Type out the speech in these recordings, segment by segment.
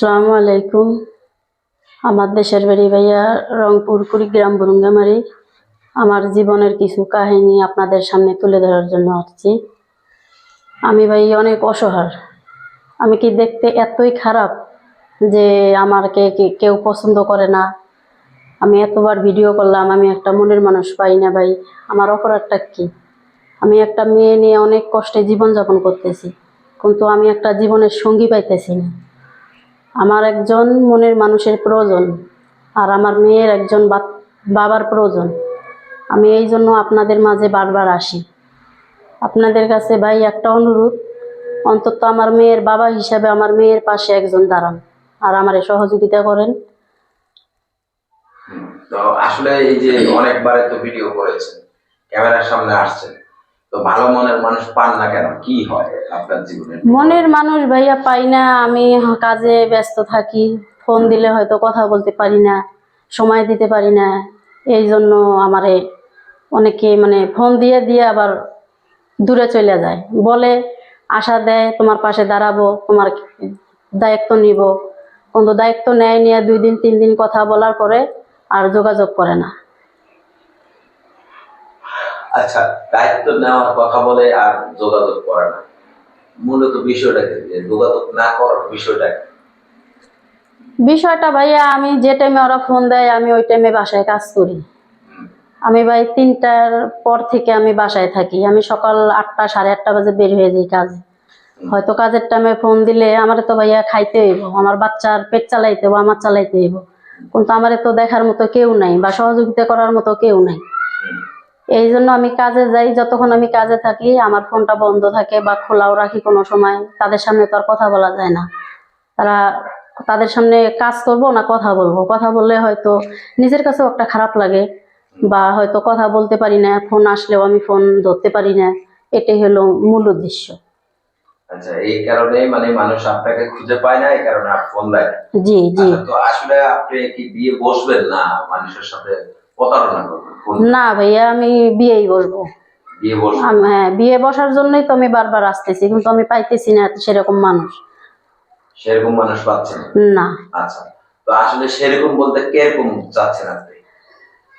আসসালামু আলাইকুম। আমার দেশের বাড়ি ভাইয়া রংপুর, কুড়িগ্রাম, বরুঙ্গামারি। আমার জীবনের কিছু কাহিনী আপনাদের সামনে তুলে ধরার জন্য আসছি। আমি ভাই অনেক অসহায়। আমি কি দেখতে এতই খারাপ যে আমাকে কি- কেউ পছন্দ করে না? আমি এতবার ভিডিও করলাম, আমি একটা মনের মানুষ পাই না ভাই। আমার অপরাধটা কি? আমি একটা মেয়ে নিয়ে অনেক কষ্টে জীবনযাপন করতেছি, কিন্তু আমি একটা জীবনের সঙ্গী পাইতেছি না। আমার একজন মনের মানুষের প্রয়োজন আর আমার মেয়ের একজন বাবার প্রয়োজন। আমি এই জন্য আপনাদের মাঝে বারবার আসি। আপনাদের কাছে ভাই একটা অনুরোধ, অন্তত আমার মেয়ের বাবা হিসাবে আমার মেয়ের পাশে একজন দাঁড়ান আর আমারে সহযোগিতা করেন। তো আসলে এই যে অনেকবারে তো ভিডিও করেছেন, ক্যামেরার সামনে আসছেন। মনের মানুষ মনের মানুষ ভাইয়া পাই না, আমি কাজে ব্যস্ত থাকি। ফোন দিলে হয়তো কথা বলতে পারি না, সময় দিতে পারি না। এই জন্য আমারে অনেকে মানে ফোন দিয়ে দিয়ে আবার দূরে চলে যায়। বলে, আশা দেয় তোমার পাশে দাঁড়াবো, তোমার দায়িত্ব নিব। কিন্তু দায়িত্ব নেয় নিয়ে দুই দিন, তিন দিন কথা বলার পরে আর যোগাযোগ করে না। আচ্ছা দায়িত্ব নেওয়ার কথা বলে আর যোগাযোগ করে না। মূলত বিষয়টা কি? যে যোগাযোগ না করার বিষয়টা বিষয়টা ভাইয়া, আমি যে টাইমে ওরা ফোন দেয়, আমি ওই টাইমে বাসায় কাজ করি। আমি ভাই তিনটার পর থেকে আমি বাসায় থাকি। আমি সকাল আটটা, সাড়ে আটটা বাজে বের হয়ে যাই কাজে। হয়তো কাজের টাইমে ফোন দিলে আমার তো ভাইয়া খাইতে হইব, আমার বাচ্চার পেট চালাইতে হইব, আমার চালাইতে হইব। কিন্তু আমার তো দেখার মতো কেউ নাই বা সহযোগিতা করার মতো কেউ নাই। এই জন্য আমি কাজে যাই যতক্ষণ আমি কাজে থাকি আমার ফোনটা বন্ধ থাকে বা খোলাও রাখি কোনো সময় তাদের সামনে তো আর কথা বলা যায় না। তারা তাদের সামনে কাজ করব না কথা বলব? কথা বললে হয়তো নিজের কাছেও একটা খারাপ লাগে বা হয়তো কথা বলতে পারি না ফোন আসলেও আমি ফোন ধরতে পারি না। এটাই হলো মূল উদ্দেশ্য। আচ্ছা এই কারণে মানে মানুষ আপনাকে খুঁজে পায় না এই কারণে ফোন দেয় জি জি। আচ্ছা, তো আসলে আপনি কি বিয়ে বসবেন না মানুষের সাথে? প্রতারণা করবেন? না ভাইয়া আমি বিয়েই বসবো। বিয়ে হ্যাঁ বিয়ে বসার জন্যই তো আমি বারবার আসতেছি কিন্তু আমি পাইতেছি না সেরকম মানুষ। সেরকম মানুষ পাচ্ছেন না। আচ্ছা তো আসলে সেরকম বলতে কীরকম চাচ্ছেন আপনি?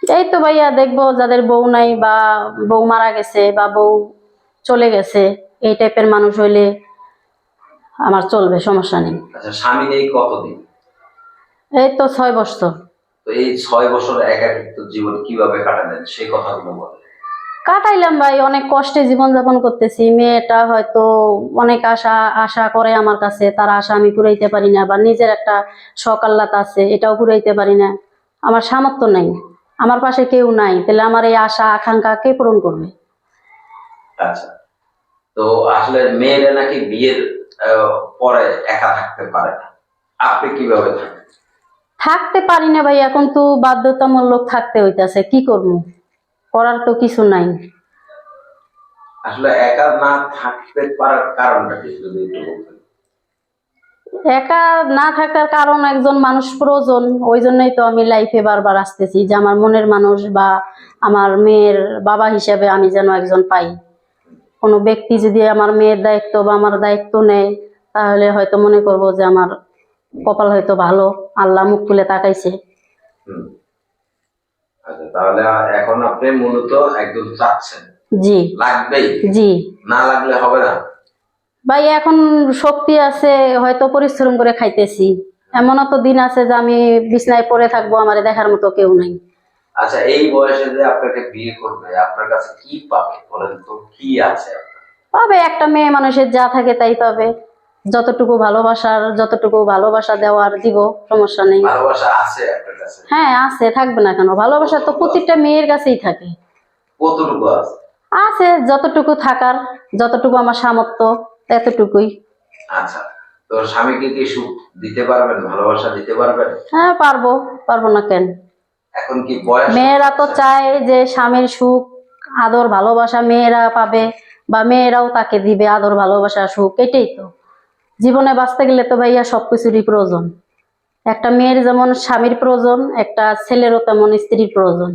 এই তো ভাইয়া দেখব যাদের বউ নাই বা বউ মারা গেছে বা বউ চলে গেছে এই টাইপের মানুষ হইলে আমার চলবে সমস্যা নেই। আচ্ছা স্বামী নেই কতদিন? এই তো ছয় বছর। তো এই ছয় বছর একাকিত্ব জীবন কীভাবে কাটালেন? সেই কথাগুলো বলেন। কাটাইলাম ভাই অনেক কষ্টে জীবনযাপন করতেছি। মেয়েটা হয়তো অনেক আশা আশা করে আমার কাছে তার আশা আমি পুরাইতে পারি না বা নিজের একটা সকাল্লাত আছে এটাও পুরাইতে পারি না। আমার সামর্থ্য নাই। আমার পাশে কেউ নাই। তাহলে আমার এই আশা আকাঙ্ক্ষা কে পূরণ করবে? আচ্ছা। তো আসলে মেয়েরা নাকি বিয়ের পরে একা থাকতে পারে না। আপনি কীভাবে থাকেন? থাকতে পারি না ভাই এখন তো বাধ্যতামূলক থাকতে হইতাছে কি করব? করার তো কিছু নাই। আসলে একা না থাকতে পারার কারণটা কি যদি একটু বলতেন একা না থাকার কারণ একজন মানুষ প্রয়োজন ওই জন্যই তো আমি লাইফে বারবার আসতেছি যে আমার মনের মানুষ বা আমার মেয়ের বাবা হিসাবে আমি যেন একজন পাই। কোনো ব্যক্তি যদি আমার মেয়ের দায়িত্ব বা আমার দায়িত্ব নেয় তাহলে হয়তো মনে করব যে আমার কপাল হয়তো ভালো আল্লাহ মুখ তুলে তাকাইছে। আচ্ছা তাহলে এখন আপনি মূলত একদম চাচ্ছেন। জি। লাগবেই। জি। না লাগলে হবে না। ভাই এখন শক্তি আছে হয়তো পরিশ্রম করে খাইতেছি। এমনও তো দিন আছে যে আমি বিছনায় পড়ে থাকব আমার দেখার মতো কেউ নাই। আচ্ছা এই বয়সে যে আপনাকে বিয়ে করবে আপনার কাছে কি পাবে? বলেন তো কি আছে পাবে একটা মেয়ে মানুষের যা থাকে তাই পাবে। যতটুকু ভালোবাসার যতটুকু ভালোবাসা দেওয়ার দিব সমস্যা নেই। হ্যাঁ আছে থাকবে না কেন? ভালোবাসা তো প্রতিটা মেয়ের কাছেই থাকে। আছে? আছে যতটুকু থাকার যতটুকু আমার সামর্থ্য এতটুকুই। আচ্ছা তো স্বামীকে কি সুখ দিতে পারবেন ভালোবাসা দিতে পারবেন? হ্যাঁ পারব পারব না কেন? এখন কি বয়স? মেয়েরা তো চায় যে স্বামীর সুখ আদর ভালোবাসা মেয়েরা পাবে বা মেয়েরাও তাকে দিবে আদর ভালোবাসা সুখ এটাই তো। জীবনে বাঁচতে গেলে তো ভাইয়া সবকিছুরই প্রয়োজন। একটা মেয়ের যেমন স্বামীর প্রয়োজন একটা ছেলেরও তেমন স্ত্রীর প্রয়োজন।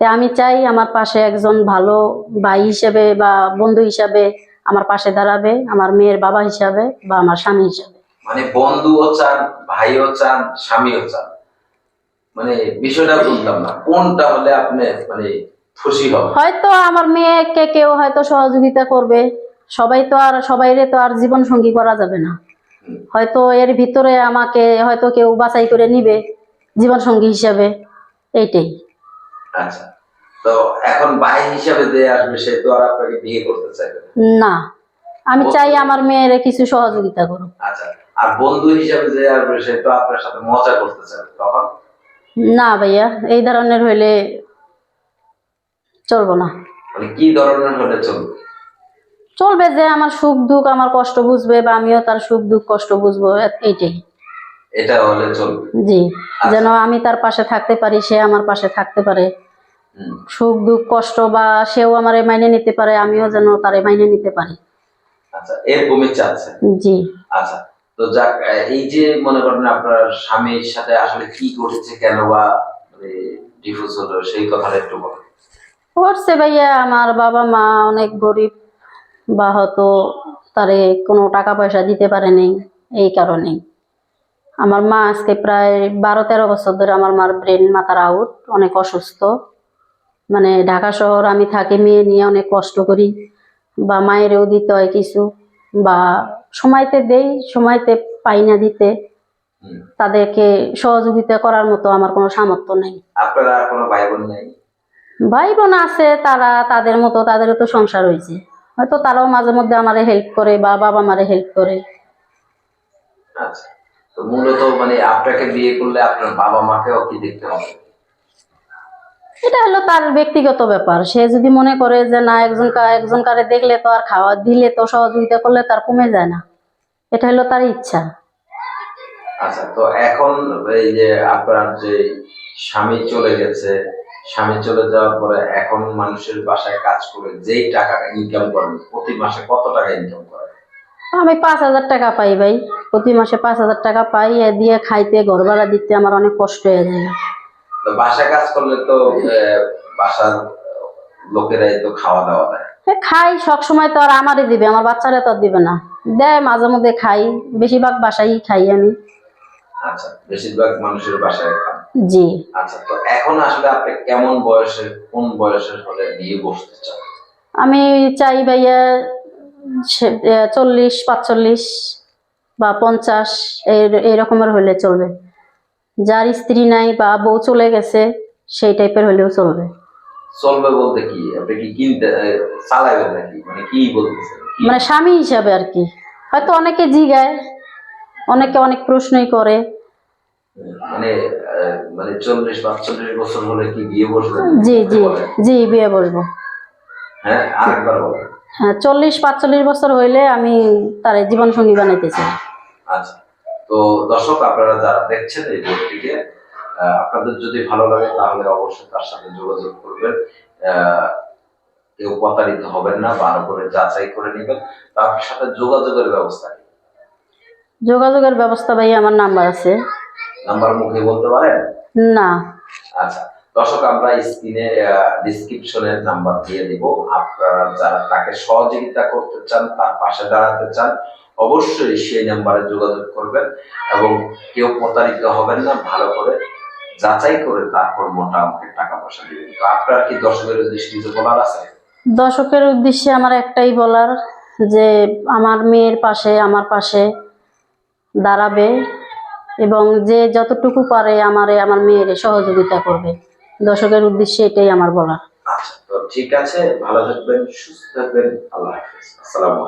তাই আমি চাই আমার পাশে একজন ভালো ভাই হিসেবে বা বন্ধু হিসাবে আমার পাশে দাঁড়াবে আমার মেয়ের বাবা হিসাবে বা আমার স্বামী হিসাবে। মানে বন্ধুও চান ভাইও চান স্বামীও চান। মানে বিষয়টা বুঝলাম না কোনটা হলে আপনি মানে খুশি হবে হয়তো আমার মেয়েকে কেউ হয়তো সহযোগিতা করবে সবাই তো আর সবাইরে তো আর জীবন সঙ্গী করা যাবে না। হয়তো এর ভিতরে আমাকে হয়তো কেউ বাছাই করে নিবে জীবন সঙ্গী হিসাবে এইটাই। আচ্ছা তো এখন ভাই হিসাবে যে আসবে সে তো আর আপনাকে বিয়ে করতে চাইবে না। আমি চাই আমার মেয়েরে কিছু সহযোগিতা করুক। আচ্ছা আর বন্ধু হিসাবে যে আসবে সে তো আপনার সাথে মজা করতে চাইবে তখন? না ভাইয়া এই ধরনের হইলে চলবো না। মানে কি ধরনের হলে চলবে? চলবে যে আমার সুখ দুঃখ আমার কষ্ট বুঝবে বা আমিও তার সুখ দুঃখ কষ্ট বুঝব এইটাই। এটা হলে চলবে। জি যেন আমি তার পাশে থাকতে পারি সে আমার পাশে থাকতে পারে। সুখ দুঃখ কষ্ট বা সেও আমারে মাইনে নিতে পারে আমিও যেন তারে মাইনে নিতে পারি। আচ্ছা এরকমই জি। আচ্ছা তো যাক এই যে মনে করেন আপনার স্বামীর সাথে আসলে কি করেছে কেন বা ডিভোর্স হলো সেই কথাটা একটু বলেন। করছে ভাইয়া আমার বাবা মা অনেক গরিব। বা হয়তো তারে কোনো টাকা পয়সা দিতে পারে নাই এই কারণেই। আমার মা আজকে প্রায় বারো তেরো বছর ধরে আমার মার ব্রেন মাথার আউট অনেক অসুস্থ। মানে ঢাকা শহর আমি থাকি মেয়ে নিয়ে অনেক কষ্ট করি। বা মায়েরও দিতে হয় কিছু বা সময়তে দেই সময়তে পাই না দিতে। তাদেরকে সহযোগিতা করার মতো আমার কোনো সামর্থ্য নেই। আপনারা কোনো ভাই বোন নেই? ভাই বোন আছে তারা তাদের মতো তাদেরও তো সংসার হয়েছে হয়তো তারাও মাঝে মধ্যে আমারে হেল্প করে বা বাবা মারে হেল্প করে। আচ্ছা তো মূলত মানে আপনাকে বিয়ে করলে আপনার বাবা মাকেও কি দেখতে হবে? এটা হলো তার ব্যক্তিগত ব্যাপার। সে যদি মনে করে যে না একজন একজন কারে দেখলে তো আর খাওয়া দিলে তো সহযোগিতা করলে তার কমে যায় না। এটা হলো তার ইচ্ছা। আচ্ছা তো এখন এই যে আপনার যে স্বামী চলে গেছে স্বামী চলে যাওয়ার পরে এখন মানুষের বাসায় কাজ করে যেই টাকা ইনকাম করেন প্রতি মাসে কত টাকা ইনকাম করেন আমি পাঁচ হাজার টাকা পাই ভাই। প্রতি মাসে পাঁচ হাজার টাকা পাই এ দিয়ে খাইতে ঘর ভাড়া দিতে আমার অনেক কষ্ট হয়ে যায়। তো বাসায় কাজ করলে তো বাসার লোকেরাই তো খাওয়া দাওয়া দেয়। খাই সব সময় তো আর আমারই দিবে আমার বাচ্চারা তো দিবে না। দেয় মাঝে মধ্যে খাই বেশিরভাগ বাসায় খাই আমি। আচ্ছা বেশিরভাগ মানুষের বাসায় খান জি। আচ্ছা তো এখন আসলে আপনি কেমন বয়সে কোন বয়সের হলে বিয়ে বসতে চান? আমি চাই ভাইয়া চল্লিশ পাঁচচল্লিশ বা পঞ্চাশ রকমের হলে চলবে। যার স্ত্রী নাই বা বউ চলে গেছে সেই টাইপের হলেও চলবে। চলবে বলতে কি? আপনি কি কিনতে চালাবেন নাকি? মানে কি বলতেছেন? মানে স্বামী হিসাবে আর কি। হয়তো অনেকে জিগায় অনেকে অনেক প্রশ্নই করে মানে মানে চল্লিশ পাঁচচল্লিশ বছর হলে কি বিয়ে জি জি জি বিয়ে বসবো। হ্যাঁ আরেকবার বলেন হ্যাঁ চল্লিশ পাঁচচল্লিশ বছর হইলে আমি তার জীবন সঙ্গী আচ্ছা তো দর্শক আপনারা যারা দেখছেন এই আহ, আপনাদের যদি ভালো লাগে তাহলে অবশ্যই তার সাথে যোগাযোগ করবেন। কেউ প্রতারিত হবেন না ভালো করে যাচাই করে নেবেন। তার সাথে যোগাযোগের ব্যবস্থা যোগাযোগের ব্যবস্থা ভাই আমার নাম্বার আছে। নাম্বার মুখে বলতে পারেন? না। আচ্ছা দর্শক আমরা স্ক্রিনে ডিসক্রিপশনের নাম্বার দিয়ে দিব। আপনারা যারা তাকে সহযোগিতা করতে চান তার পাশে দাঁড়াতে চান অবশ্যই সেই নাম্বারে যোগাযোগ করবেন এবং কেউ প্রতারিত হবেন না ভালো করে যাচাই করে তারপর মোটা অঙ্কের টাকা পয়সা দিবেন। তো আপনার কি দর্শকের উদ্দেশ্যে কিছু বলার আছে? দর্শকের উদ্দেশ্যে আমার একটাই বলার যে আমার মেয়ের পাশে আমার পাশে দাঁড়াবে। এবং যে যতটুকু পারে আমারে, আমার মেয়ের সহযোগিতা করবে। দর্শকের উদ্দেশ্যে এটাই আমার বলা আচ্ছা ঠিক আছে, ভালো থাকবেন, সুস্থ থাকবেন, আল্লাহ হাফিজ। আসসালামু